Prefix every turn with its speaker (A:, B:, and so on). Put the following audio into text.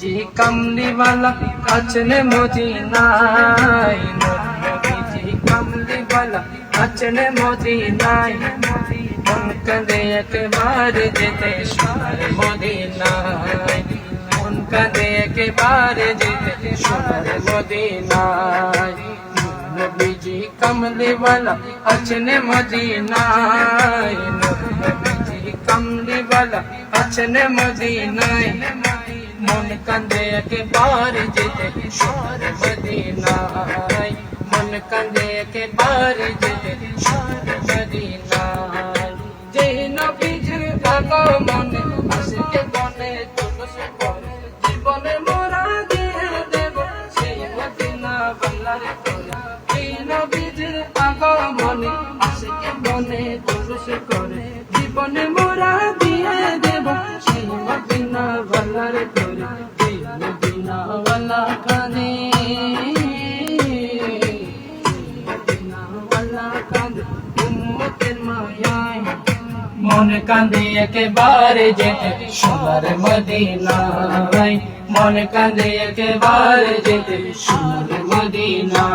A: जी कमली वाला अचने मोदी जी कमली वाला अचने मोदीनाई उनकदे एक बार जेते सोनार मोदीनाई उनकदे एक बार जेते सोनार मोदीनाई नबी जी कमली वाला अचने मोदीनाई नबी जी कमली वाला अचने मोदी नाई মন কান্দে একবার যেতে। সোনার মদিনায়। মন কান্দে একবার যেতে। সোনার মদিনায়। যে নবীজির আগমনে আসে বনে তুলস পরে জীবনে মোরা দিয়ে দেব সেই মদিনা বাংলার তোরা এই নবীজির আগমনে আসে বনে তুলস করে জীবনে মোরা মদিনা বাংলার তোরা এই মদিনা ওয়ালা কানে মদিনা ওয়ালা কানে উম্মতের মায়ায় মন কাঁদে একেবারে যেতে সোনার মদিনায় মন কাঁদে একেবারে যেতে সোনার মদিনায়